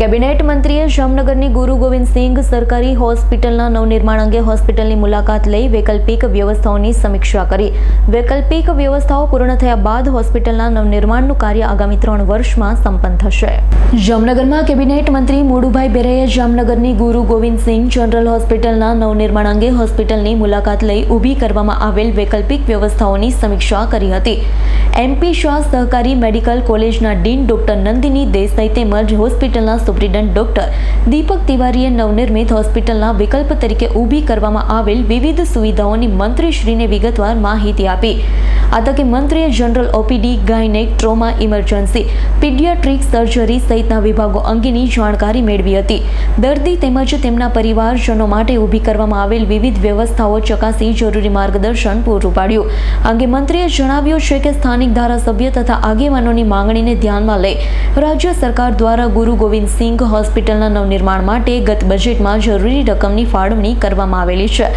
Cabinet મંત્રીએ જામનગરની ગુરુ ગોવિંદ સિંઘ સરકારી હોસ્પિટલના નવનિર્માણ અંગે હોસ્પિટલની મુલાકાત લઈ વૈકલ્પિક વ્યવસ્થાઓની સમીક્ષા કરી. વૈકલ્પિક વ્યવસ્થાઓ પૂર્ણ થયા બાદ હોસ્પિટલના નવનિર્માણનું કાર્ય આગામી ત્રણ વર્ષમાં સંપન્ન થશે. જામનગરમાં કેબિનેટ મંત્રી મોડુભાઈ બેરાએ જામનગરની ગુરુ ગોવિંદ સિંઘ જનરલ હોસ્પિટલના નવનિર્માણ અંગે હોસ્પિટલની મુલાકાત લઈ ઊભી કરવામાં આવેલ વૈકલ્પિક વ્યવસ્થાઓની સમીક્ષા કરી હતી. એમપી શાહ સહકારી મેડિકલ કોલેજના ડીન ડોક્ટર નંદિની દેસાઈ તેમજ હોસ્પિટલના સુપ્રિન્ટેન્ડન્ટ ડોક્ટર દીપક તિવારીએ નવનિર્મિત હોસ્પિટલના વિકલ્પ તરીકે ઊભી કરવામાં આવેલ વિવિધ સુવિધાઓની મંત્રીશ્રીને વિગતવાર માહિતી આપી. આ તકે મંત્રીએ general OPD, gynaec, trauma, emergency, pediatric surgery સહિતના વિભાગો અંગેની જાણકારી મેળવી હતી. દર્દી તેમજ તેમના પરિવારજનો માટે ઊભી કરવામાં આવેલ વિવિધ વ્યવસ્થાઓ ચકાસી જરૂરી માર્ગદર્શન પૂરું પાડ્યું. અંગે મંત્રીએ જણાવ્યું છે કે સ્થાનિક ધારાસભ્ય તથા આગેવાનોની માંગણીને ધ્યાનમાં લઈ રાજ્ય સરકાર દ્વારા ગુરુ ગોવિંદ સિંઘ હોસ્પિટલના નવનિર્માણ માટે ગત બજેટમાં જરૂરી રકમની ફાળવણી કરવામાં આવેલી છે.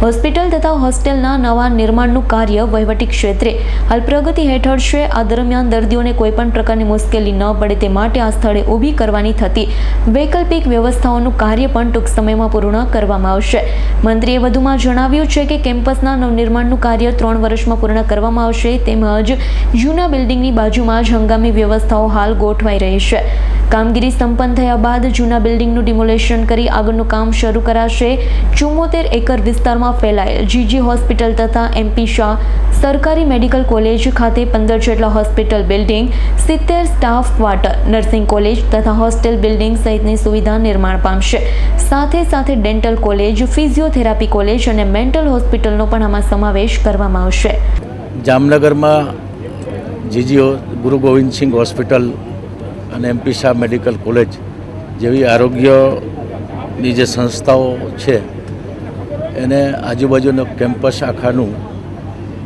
હોસ્પિટલ તથા હોસ્ટેલના નવા નિર્માણનું કાર્ય વહીવટી ક્ષેત્રે. હાલ પ્રગતિ હેઠળ છે. આ દરમિયાન દર્દીઓને કોઈપણ પ્રકારની મુશ્કેલી ન પડે તે માટે આ સ્થળે ઊભી કરવાની થતી વૈકલ્પિક વ્યવસ્થાઓનું કાર્ય પણ ટૂંક સમયમાં પૂર્ણ કરવામાં આવશે. મંત્રીએ વધુમાં જણાવ્યું છે કે કેમ્પસના નવનિર્માણનું કાર્ય ત્રણ વર્ષમાં પૂર્ણ કરવામાં આવશે. તેમજ જૂના બિલ્ડિંગની બાજુમાં જ હંગામી વ્યવસ્થાઓ હાલ ગોઠવાઈ રહી છે. કામગીરી સંપન્ન થયા બાદ જૂના બિલ્ડિંગનું ડિમોલેશન કરી આગળનું કામ શરૂ કરાશે. ચુમ્મોતેર એકર વિસ્તારમાં ફેલાયેલ જીજી હોસ્પિટલ તથા એમપી શાહ સરકારી મેડિકલ કોલેજ ખાતે પંદર જેટલા હોસ્પિટલ બિલ્ડિંગ, સિત્તેર સ્ટાફ ક્વાર્ટર, નર્સિંગ કોલેજ તથા હોસ્ટેલ બિલ્ડિંગ સહિતની સુવિધા નિર્માણ પામશે. સાથે સાથે ડેન્ટલ કોલેજ, ફિઝિયોથેરાપી કોલેજ અને મેન્ટલ હોસ્પિટલનો પણ આમાં સમાવેશ કરવામાં આવશે. જામનગરમાં જીજી ગુરુ ગોવિંદસિંહ હોસ્પિટલ અને એમપી શાહ મેડિકલ કોલેજ જેવી આરોગ્યની જે સંસ્થાઓ છે એને આજુબાજુનો કેમ્પસ આખાનું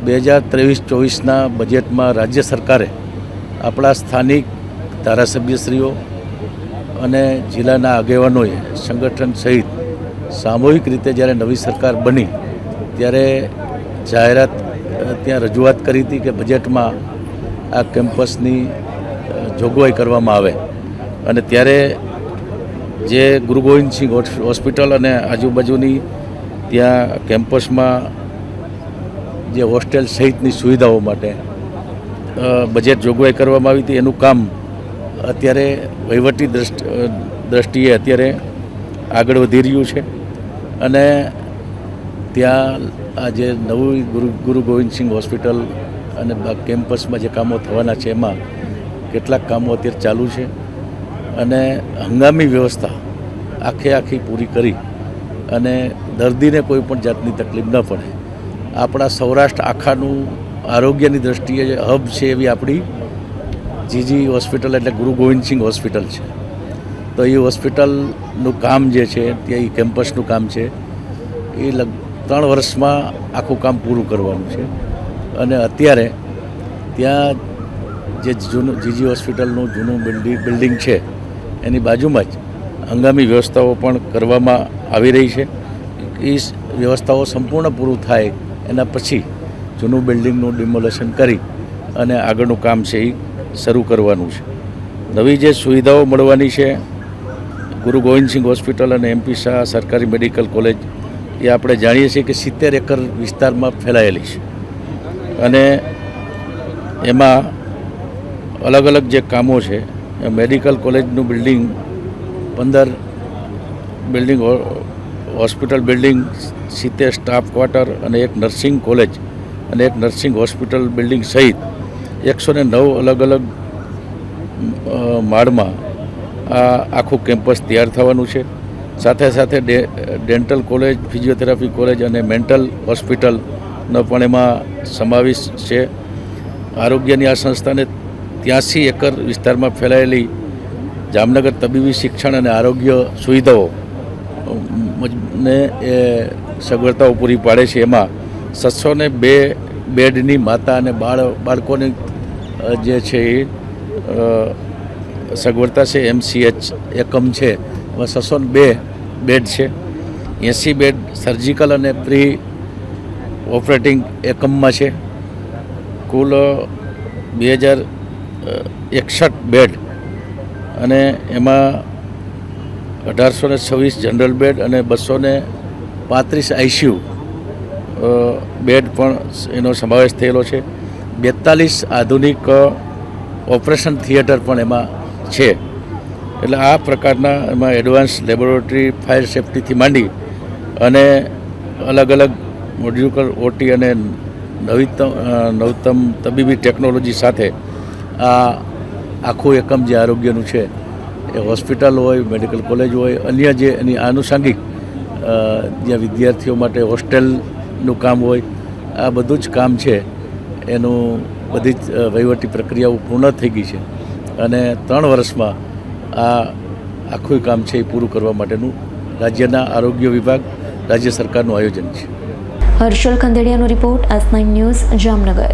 બે હજાર ત્રેવીસ ચોવીસના બજેટમાં રાજ્ય સરકારે આપણા સ્થાનિક ધારાસભ્યશ્રીઓ અને જિલ્લાના આગેવાનોએ સંગઠન સહિત સામૂહિક રીતે જ્યારે નવી સરકાર બની, ત્યારે જાહેરાત ત્યાં રજૂઆત કરી હતી કે બજેટમાં આ કેમ્પસની જોગવાઈ કરવામાં આવે. અને ત્યારે જે ગુરુ ગોવિંદસિંહ હોસ્પિટલ અને આજુબાજુની ત્યાં કેમ્પસમાં જે હોસ્ટેલ સહિતની સુવિધાઓ માટે બજેટ જોગવાઈ કરવામાં આવી હતી. એનું કામ અત્યારે વહીવટી દ્રષ્ટિ દ્રષ્ટિએ અત્યારે આગળ વધી રહ્યું છે. અને ત્યાં આ જે નવું ગુરુ ગુરુ ગોવિંદસિંહ હોસ્પિટલ અને કેમ્પસમાં જે કામો થવાના છે, એમાં કેટલાક કામો અત્યારે ચાલુ છે. અને હંગામી વ્યવસ્થા આખે આખી પૂરી કરી અને દર્દીને કોઈ પણ જાતની તકલીફ ન પડે. આપણા સૌરાષ્ટ્ર આખાનું આરોગ્યની દ્રષ્ટિએ હબ છે એવી આપણી જીજી હોસ્પિટલ એટલે ગુરુ ગોવિંદસિંહ હોસ્પિટલ છે. તો એ હોસ્પિટલનું કામ જે છે, ત્યાં એ કેમ્પસનું કામ છે, એ લગ ત્રણ વર્ષમાં આખું કામ પૂરું કરવાનું છે. અને અત્યારે ત્યાં જે જૂનું જીજી હોસ્પિટલનું જૂનું બિલ્ડિંગ બિલ્ડિંગ છે, એની બાજુમાં જ હંગામી વ્યવસ્થાઓ પણ કરવામાં આવી રહી છે. એ વ્યવસ્થાઓ સંપૂર્ણ પૂરું થાય એના પછી જૂનું બિલ્ડિંગનું ડિમોલેશન કરી અને આગળનું કામ છે એ શરૂ કરવાનું છે. નવી જે સુવિધાઓ મળવાની છે, ગુરુ ગોવિંદસિંહ હોસ્પિટલ અને એમપી શાહ સરકારી મેડિકલ કોલેજ, એ આપણે જાણીએ છીએ કે સિત્તેર એકર વિસ્તારમાં ફેલાયેલી છે. અને એમાં અલગ અલગ જે કામો છે મેડિકલ કોલેજનું બિલ્ડિંગ, પંદર બિલ્ડિંગ હોસ્પિટલ બિલ્ડિંગ, સિત્તેર સ્ટાફ ક્વાર્ટર અને એક નર્સિંગ કોલેજ અને એક નર્સિંગ હોસ્પિટલ બિલ્ડિંગ સહિત એકસો ને નવ અલગ અલગ માળમાં આ આખું કેમ્પસ તૈયાર થવાનું છે. સાથે સાથે ડેન્ટલ કોલેજ, ફિઝિયોથેરાપી કોલેજ અને મેન્ટલ હોસ્પિટલનો પણ એમાં સમાવેશ છે. આરોગ્યની આ સંસ્થાને ત્યાંસી એકર વિસ્તારમાં ફેલાયેલી જામનગર તબીબી શિક્ષણ અને આરોગ્ય સુવિધાઓ ને એ સગવડતાઓ પૂરી પાડે છે. એમાં સત્સોને બે બેડની માતા અને બાળ, બાળકોની જે છે એ સગવડતા છે. એમસીએચ એકમ છે. એમાં છસો બે બેડ છે. એંસી બેડ સર્જિકલ અને પ્રી ઓપરેટિંગ એકમમાં છે. કુલ બે હજાર એકસઠ બેડ. અને એમાં અઢારસો ને છવ્વીસ જનરલ બેડ અને બસો ને પાંત્રીસ આઈસીયુ બેડ પણ એનો સમાવેશ થયેલો છે. બેતાલીસ આધુનિક ઓપરેશન થિયેટર પણ એમાં છે. એટલે આ પ્રકારના એમાં એડવાન્સ લેબોરેટરી, ફાયર સેફટીથી માંડી અને અલગ અલગ મોડ્યુકલ ઓટી અને નવીતમ નવતમ તબીબી ટેકનોલોજી સાથે આ આખું એકમ જે આરોગ્યનું છે એ હોસ્પિટલ હોય, મેડિકલ કોલેજ હોય, અન્ય જે એની આનુષાંગિક જ્યાં વિદ્યાર્થીઓ માટે હોસ્ટેલનું કામ હોય, આ બધું જ કામ છે. એનું બધી જ વહીવટી પ્રક્રિયાઓ પૂર્ણ થઈ ગઈ છે. અને ત્રણ વર્ષમાં આ આખું કામ છે એ પૂરું કરવા માટેનું રાજ્યના આરોગ્ય વિભાગ, રાજ્ય સરકારનું આયોજન છે. Harshal ખંદેડિયાનો report S nine news Jamnagar.